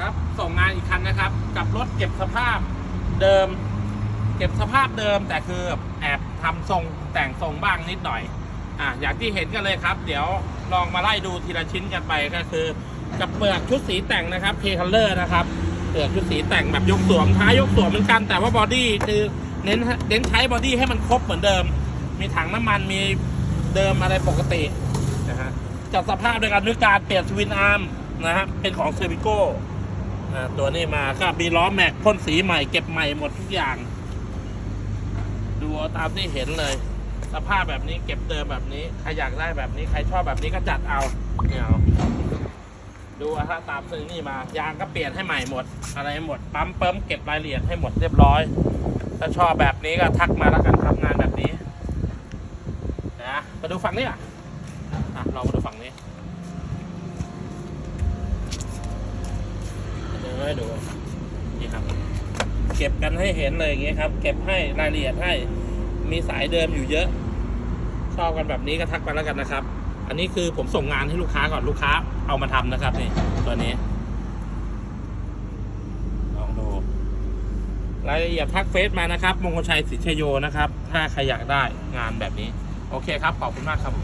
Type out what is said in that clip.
ครับ ส่งงานอีกคันนะครับ กับรถเก็บสภาพเดิม เก็บสภาพเดิมแต่คือแอบทำทรงแต่งทรงบ้างนิดหน่อย อะอย่างที่เห็นกันเลยครับ เดี๋ยวลองมาไล่ดูทีละชิ้นกันไปก็คือ กับเปลือกชุดสีแต่งนะครับเคคัลเลอร์นะครับเปลือกชุดสีแต่งแบบยกสวมท้ายยกสวมเหมือนกัน แต่ว่าบอดี้คือเน้นเน้นใช้บอดี้ให้มันครบเหมือนเดิม มีถังน้ำมันมีเดิมอะไรปกตินะฮะจัดสภาพด้วยกันด้วยการเปลี่ยนทวินอาร์มนะฮะเป็นของเซอร์วิโก้ ตัวนี้มาก็มีล้อแม็กพ่นสีใหม่เก็บใหม่หมดทุกอย่าง ดูตามที่เห็นเลย สภาพแบบนี้เก็บเดิมแบบนี้ ใครอยากได้แบบนี้ ใครชอบแบบนี้ก็จัดเอาเนี่ยเอาดูอะถ้าตามซื้อนี่มายางก็เปลี่ยนให้ใหม่หมด อะไรหมดปั๊มเปิมเก็บรายละเอียดให้หมดเรียบร้อยถ้าชอบแบบนี้ก็ทักมาแล้วกันทำงานแบบนี้นะมาดูฝั่งนี้อะอะลองมาดูฝั่งนี้ ให้ดูนี่ครับ เก็บกันให้เห็นเลยอย่างเงี้ยครับ เก็บให้รายละเอียดให้มีสายเดิมอยู่เยอะ ชอบกันแบบนี้ก็ทักมาแล้วกันนะครับ อันนี้คือผมส่งงานให้ลูกค้าก่อนลูกค้า เอามาทำนะครับนี่ตัวนี้ลองดูรายละเอียดทักเฟซมานะครับมงคลชัยสิทธิโยนะครับ ถ้าใครอยากได้งานแบบนี้ โอเคครับ ขอบคุณมากครับ